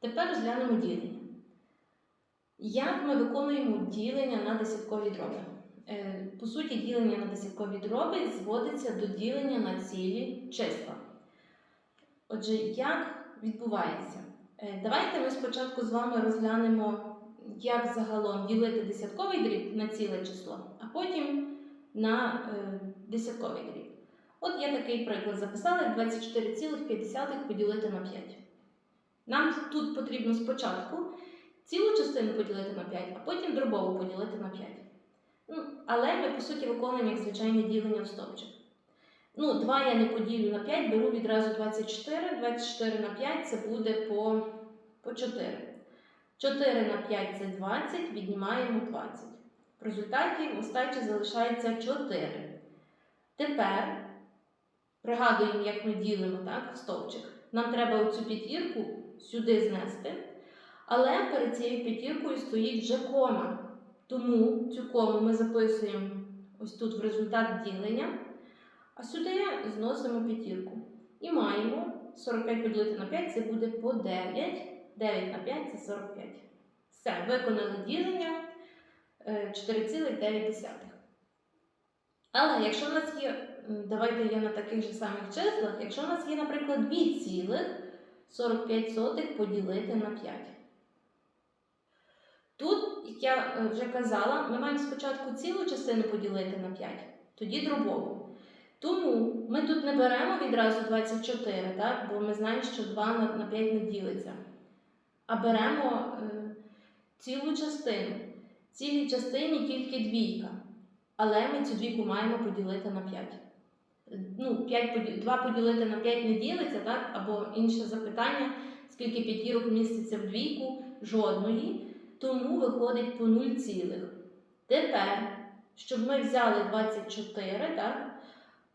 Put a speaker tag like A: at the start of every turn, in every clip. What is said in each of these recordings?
A: Тепер розглянемо ділення. Як ми виконуємо ділення на десяткові дроби? Е, По суті, ділення на десяткові дроби зводиться до ділення на цілі числа. Отже, як відбувається? Е, Давайте ми спочатку з вами розглянемо, як загалом ділити десятковий дріб на ціле число, а потім на е, десятковий дріб. От я такий приклад записала 24,5 поділити на 5. Нам тут потрібно спочатку цілу частину поділити на 5, а потім дробову поділити на 5. Ну, але ми, по суті, виконуємо як звичайне ділення в стовпчик. Ну, 2 я не поділю на 5, беру відразу 24. 24 на 5 це буде по, по 4. 4 на 5 це 20, віднімаємо 20. В результаті остачі залишається 4. Тепер пригадуємо, як ми ділимо так, стовпчик. Нам треба оцю п'ятірку сюди знести. Але перед цією п'ятіркою стоїть вже кома. Тому цю кому ми записуємо ось тут в результат ділення, а сюди зносимо п'ятірку. І маємо 45 поділити на 5 це буде по 9. 9 на 5 це 45. Все, виконали ділення е, 4,9. Але якщо в нас є, давайте я на таких же самих числах, якщо в нас є, наприклад, 2,45 поділити на 5. Тут, як я е, вже казала, ми маємо спочатку цілу частину поділити на 5, тоді дробову. Тому ми тут не беремо відразу 24, так? бо ми знаємо, що 2 на на 5 не ділиться. А беремо е, цілу частину. В цілій частині тільки двійка. Але ми цю двійку маємо поділити на 5. Ну, 5 2 поділити на 5 не ділиться, так? або інше запитання, скільки п'ятірок міститься в двійку, жодної. Тому виходить по 0 цілих. Тепер, щоб ми взяли 24, так,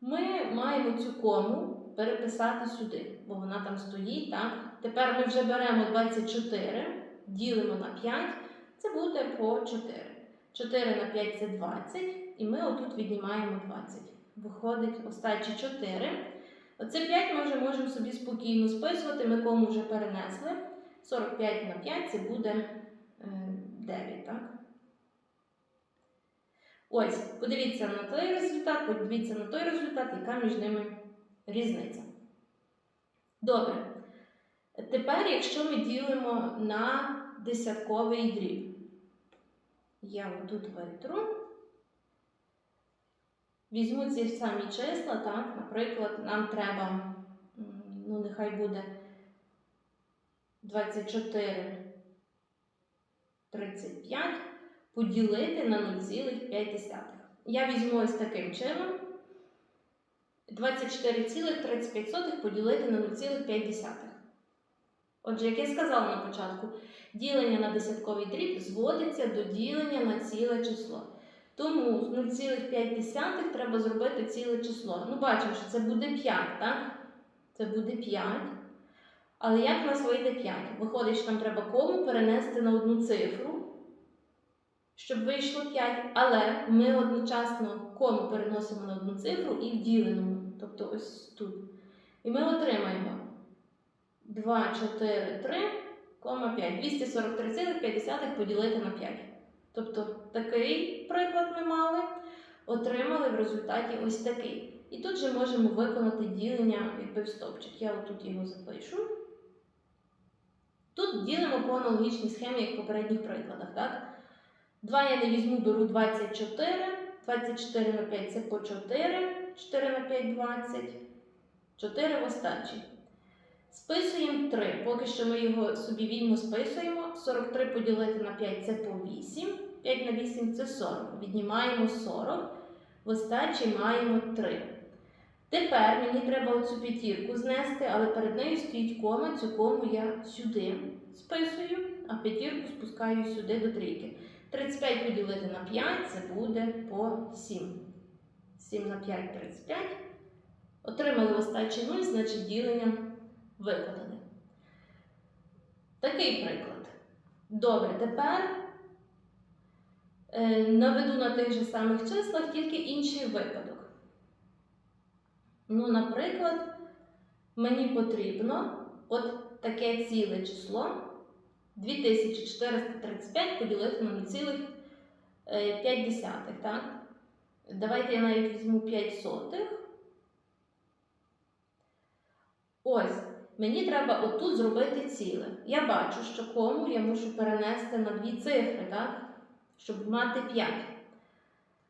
A: ми маємо цю кому переписати сюди, бо вона там стоїть. Так. Тепер ми вже беремо 24, ділимо на 5, це буде по 4. 4 на 5 це 20, і ми отут віднімаємо 20. Виходить остачі 4. Оце 5 ми вже можемо собі спокійно списувати, ми кому вже перенесли. 45 на 5 це буде 9, так? Ось, подивіться на той результат, подивіться на той результат, яка між ними різниця. Добре. Тепер, якщо ми ділимо на десятковий дріб, я тут витру. Візьму ці самі числа, так, наприклад, нам треба, ну, нехай буде 24 35 поділити на 0,5. Я візьму ось таким чином 24,35 поділити на 0,5. Отже, як я сказала на початку, ділення на десятковий дріб зводиться до ділення на ціле число. Тому з 0,5 треба зробити ціле число. Ну, бачимо, що це буде 5, так? Це буде 5. Але як в нас вийде 5? Виходить, що нам треба кому перенести на одну цифру, щоб вийшло 5, але ми одночасно кому переносимо на одну цифру і в діленому, тобто ось тут. І ми отримаємо 2, 4, 3, 5. 243,5 поділити на 5. Тобто такий приклад ми мали, отримали в результаті ось такий. І тут же можемо виконати ділення якби в стовпчик. Я отут його запишу. Тут ділимо по аналогічній схемі, як в попередніх прикладах. Так? 2 я не візьму, беру 24. 24 на 5 це по 4. 4 на 5 20. 4 в остачі. Списуємо 3. Поки що ми його собі вільно списуємо. 43 поділити на 5 це по 8. 5 на 8 це 40. Віднімаємо 40. В остачі маємо 3. Тепер мені треба оцю п'ятірку знести, але перед нею стоїть кома. Цю кому я сюди списую, а п'ятірку спускаю сюди до трійки. 35 поділити на 5 це буде по 7. 7 на 5 35. Отримали остачі 0, значить ділення виконане. Такий приклад. Добре, тепер е, наведу на тих же самих числах тільки інший випадок. Ну, наприклад, мені потрібно от таке ціле число 2435 поділити на 0,5, так? Давайте я навіть візьму 5 сотих. Ось, мені треба отут зробити ціле. Я бачу, що кому я мушу перенести на дві цифри, так? Щоб мати 5.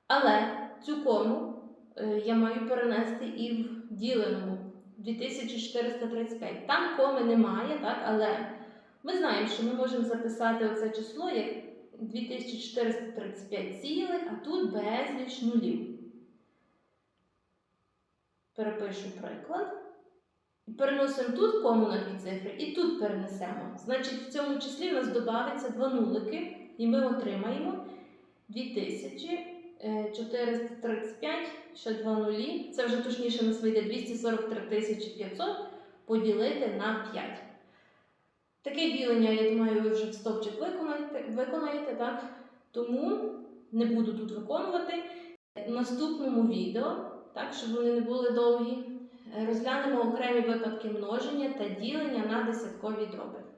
A: Але цю кому е, я маю перенести і в діленому 2435. Там коми немає, так? але ми знаємо, що ми можемо записати оце число як 2435 цілих, а тут безліч нулів. Перепишу приклад. Переносимо тут кому на дві цифри і тут перенесемо. Значить, в цьому числі в нас додається два нулики, і ми отримаємо 2435, ще два нулі. Це вже точніше у нас вийде 243 500 поділити на 5. Таке ділення, я думаю, ви вже в стопчик виконаєте, виконаєте так? Тому не буду тут виконувати. В наступному відео, так, щоб вони не були довгі, е, розглянемо окремі випадки множення та ділення на десяткові дроби.